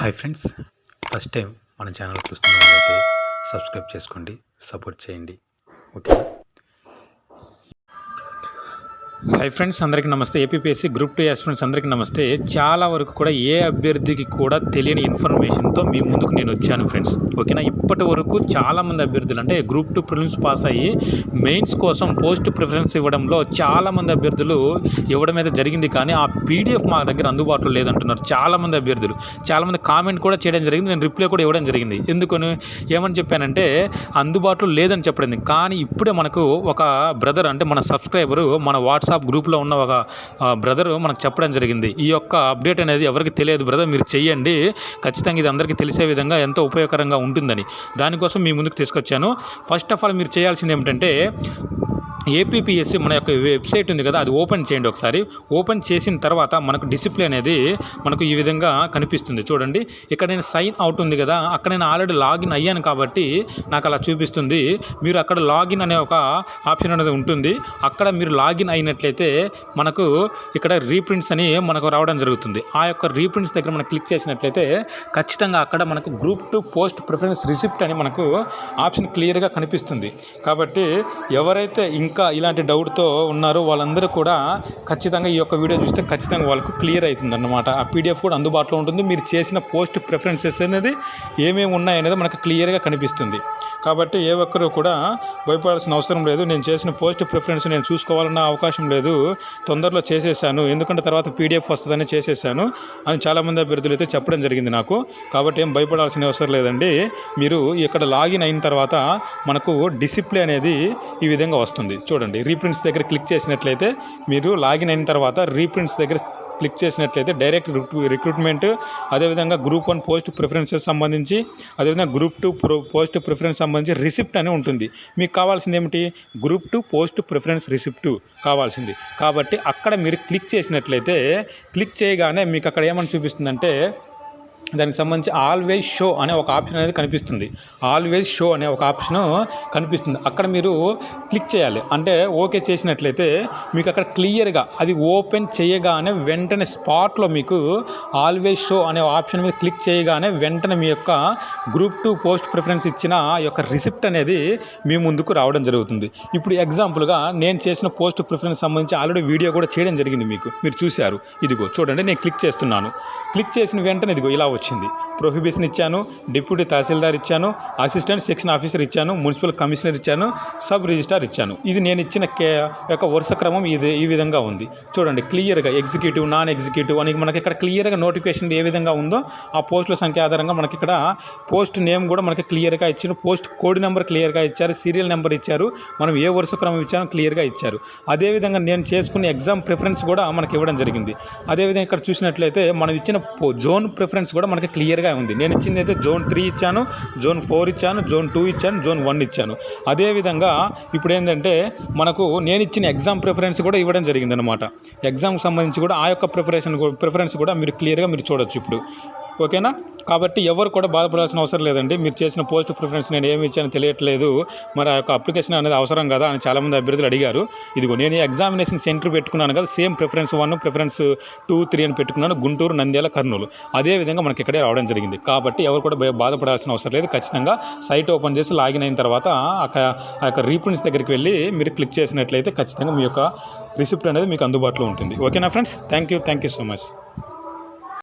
Hi friends. First time మన channel చూస్తున్న వాళ్ళైతే సబ్స్క్రైబ్ చేసుకోండి సపోర్ట్ చేయండి. ఓకే హాయ్ ఫ్రెండ్స్ అందరికీ నమస్తే. ఏపీపీఎస్సీ గ్రూప్ టూ ఆస్పిరెంట్స్ అందరికీ నమస్తే. చాలా వరకు కూడా ఏ అభ్యర్థికి కూడా తెలియని ఇన్ఫర్మేషన్తో మీ ముందుకు నేను వచ్చాను ఫ్రెండ్స్ ఓకేనా ఇప్పటి వరకు చాలామంది అభ్యర్థులు అంటే గ్రూప్ టూ ప్రిలిమ్స్ పాస్ అయ్యి మెయిన్స్ కోసం పోస్ట్ ప్రిఫరెన్స్ ఇవ్వడంలో చాలామంది అభ్యర్థులు ఇవ్వడం అయితే జరిగింది. కానీ ఆ పీడిఎఫ్ మా దగ్గర అందుబాటులో లేదంటున్నారు చాలామంది అభ్యర్థులు. చాలామంది కామెంట్ కూడా చేయడం జరిగింది. నేను రిప్లై కూడా ఇవ్వడం జరిగింది. ఎందుకని? ఏమని చెప్పానంటే అందుబాటులో లేదని చెప్పడం. కానీ ఇప్పుడే మనకు ఒక బ్రదర్ అంటే మన సబ్స్క్రైబరు మన వాట్సాప్ గ్రూప్లో ఉన్న ఒక బ్రదర్ మనకు చెప్పడం జరిగింది. ఈ యొక్క అప్డేట్ అనేది ఎవరికి తెలియదు బ్రదర్ మీరు చెయ్యండి. ఖచ్చితంగా ఇది అందరికీ తెలిసే విధంగా ఎంతో ఉపయోగకరంగా ఉంటుందని. దానికోసం మీ ముందుకు తీసుకొచ్చాను. ఫస్ట్ ఆఫ్ ఆల్ మీరు చేయాల్సింది ఏమిటంటే ఏపీపీఎస్సి మన యొక్క వెబ్సైట్ ఉంది కదా అది ఓపెన్ చేయండి ఒకసారి. ఓపెన్ చేసిన తర్వాత మనకు డిసిప్లే అనేది మనకు ఈ విధంగా కనిపిస్తుంది. చూడండి ఇక్కడ నేను సైన్ అవుట్ ఉంది కదా అక్కడ నేను ఆల్రెడీ లాగిన్ అయ్యాను కాబట్టి నాకు అలా చూపిస్తుంది. మీరు అక్కడ లాగిన్ అనే ఒక ఆప్షన్ అనేది ఉంటుంది. అక్కడ మీరు లాగిన్ అయినట్లయితే మనకు ఇక్కడ రీప్రింట్స్ అని మనకు రావడం జరుగుతుంది. ఆ యొక్క రీప్రింట్స్ దగ్గర మనం క్లిక్ చేసినట్లయితే ఖచ్చితంగా అక్కడ మనకు group two post preference receipt అని మనకు ఆప్షన్ క్లియర్గా కనిపిస్తుంది. కాబట్టి ఎవరైతే ఇంకా ఇలాంటి డౌట్తో ఉన్నారో వాళ్ళందరూ కూడా ఖచ్చితంగా ఈ యొక్క వీడియో చూస్తే ఖచ్చితంగా వాళ్ళకు క్లియర్ అవుతుంది అన్నమాట ఆ పీడిఎఫ్ కూడా అందుబాటులో ఉంటుంది. మీరు చేసిన పోస్ట్ ప్రిఫరెన్సెస్ అనేది ఏమేమి ఉన్నాయనేది మనకు క్లియర్గా కనిపిస్తుంది. కాబట్టి ఏ ఒక్కరూ కూడా భయపడాల్సిన అవసరం లేదు. నేను చేసిన పోస్ట్ ప్రిఫరెన్స్ నేను చూసుకోవాలన్న అవకాశం లేదు. తొందరలో చేసేసాను. ఎందుకంటే తర్వాత పీడిఎఫ్ వస్తుందని చేసేసాను అని చాలామంది అభ్యర్థులు అయితే చెప్పడం జరిగింది నాకు. కాబట్టి ఏం భయపడాల్సిన అవసరం లేదండి. మీరు ఇక్కడ లాగిన్ అయిన తర్వాత మనకు డిసిప్లిన్ అనేది ఈ విధంగా వస్తుంది. చూడండి రీప్రింట్స్ దగ్గర క్లిక్ చేసినట్లయితే మీరు లాగిన్ అయిన తర్వాత రీప్రింట్స్ దగ్గర క్లిక్ చేసినట్లయితే డైరెక్ట్ రిక్రూట్మెంట్ అదేవిధంగా గ్రూప్ వన్ పోస్ట్ ప్రిఫరెన్సెస్ సంబంధించి అదేవిధంగా group two pro post preference సంబంధించి రిసిప్ట్ అని ఉంటుంది. మీకు కావాల్సింది ఏమిటి? Group two post preference receipt కావాల్సింది. కాబట్టి అక్కడ మీరు క్లిక్ చేసినట్లయితే క్లిక్ చేయగానే మీకు అక్కడ ఏమని చూపిస్తుందంటే దానికి సంబంధించి ఆల్వేజ్ షో అనే ఒక ఆప్షన్ అనేది కనిపిస్తుంది. ఆల్వేజ్ షో అనే ఒక ఆప్షన్ కనిపిస్తుంది. అక్కడ మీరు క్లిక్ చేయాలి. అంటే ఓకే చేసినట్లయితే మీకు అక్కడ క్లియర్గా అది ఓపెన్ చేయగానే వెంటనే స్పాట్లో మీకు ఆల్వేజ్ షో అనే ఆప్షన్ మీద క్లిక్ చేయగానే వెంటనే మీ యొక్క గ్రూప్ టూ పోస్ట్ ప్రిఫరెన్స్ ఇచ్చిన ఆ యొక్క రిసిప్ట్ అనేది మీ ముందుకు రావడం జరుగుతుంది. ఇప్పుడు ఎగ్జాంపుల్గా నేను చేసిన పోస్ట్ ప్రిఫరెన్స్ సంబంధించి ఆల్రెడీ వీడియో కూడా చేయడం జరిగింది మీకు. మీరు చూశారు. ఇదిగో చూడండి నేను క్లిక్ చేస్తున్నాను. క్లిక్ చేసిన వెంటనే ఇదిగో ఇలా వచ్చింది. ప్రొహిబిషన్ ఇచ్చాను డిప్యూటీ తహసీల్దార్ ఇచ్చాను అసిస్టెంట్ సెక్షన్ ఆఫీసర్ ఇచ్చాను మున్సిపల్ కమిషనర్ ఇచ్చాను సబ్ రిజిస్టార్ ఇచ్చాను. ఇది నేను ఇచ్చిన కే యొక్క వరుస క్రమం ఇది ఈ విధంగా ఉంది. చూడండి క్లియర్గా ఎగ్జిక్యూటివ్ నాన్ ఎగ్జిక్యూటివ్ అని మనకి ఇక్కడ క్లియర్గా నోటిఫికేషన్ ఏ విధంగా ఉందో ఆ పోస్టుల సంఖ్య ఆధారంగా మనకి ఇక్కడ పోస్ట్ నేమ్ కూడా మనకి క్లియర్గా ఇచ్చారు. పోస్ట్ కోడ్ నెంబర్ క్లియర్గా ఇచ్చారు. సీరియల్ నెంబర్ ఇచ్చారు. మనం ఏ వరుస క్రమం ఇచ్చామో క్లియర్గా ఇచ్చారు. అదేవిధంగా నేను చేసుకున్న ఎగ్జామ్ ప్రిఫరెన్స్ కూడా మనకి ఇవ్వడం జరిగింది. అదేవిధంగా ఇక్కడ చూసినట్లయితే మనం ఇచ్చిన పో- జోన్ ప్రిఫరెన్స్ కూడా మనకి క్లియర్గా ఉంది. నేను ఇచ్చింది అయితే జోన్ త్రీ ఇచ్చాను జోన్ ఫోర్ ఇచ్చాను జోన్ టూ ఇచ్చాను జోన్ వన్ ఇచ్చాను. అదేవిధంగా ఇప్పుడు ఏంటంటే మనకు నేను ఇచ్చిన ఎగ్జామ్ ప్రిఫరెన్స్ కూడా ఇవ్వడం జరిగింది అనమాట ఎగ్జామ్కి సంబంధించి కూడా ఆ యొక్క ప్రిఫరేషన్ ప్రిఫరెన్స్ కూడా మీరు క్లియర్గా మీరు చూడొచ్చు ఇప్పుడు. ఓకేనా? కాబట్టి ఎవరు కూడా బాధపడాల్సిన అవసరం లేదండి. మీరు చేసిన పోస్ట్ ప్రిఫరెన్స్ నేను ఏమి ఇచ్చానో తెలియట్లేదు. మరి ఆ యొక్క అప్లికేషన్ అనేది అవసరం కదా అని చాలామంది అభ్యర్థులు అడిగారు. ఇదిగో నేను ఎగ్జామినేషన్ సెంటర్ పెట్టుకున్నాను కదా same preference one preference two three అని పెట్టుకున్నాను. గుంటూరు నంద్యాల కర్నూలు. అదే విధంగా మనకి ఇక్కడే రావడం జరిగింది. కాబట్టి ఎవరు కూడా బాధపడాల్సిన అవసరం లేదు. ఖచ్చితంగా సైట్ ఓపెన్ చేసి లాగిన్ అయిన తర్వాత ఆ యొక్క రీప్రింట్స్ దగ్గరికి వెళ్ళి మీరు క్లిక్ చేసినట్లయితే ఖచ్చితంగా మీ యొక్క రిసిప్ట్ అనేది మీకు అందుబాటులో ఉంటుంది. ఓకేనా friends thank you thank you so much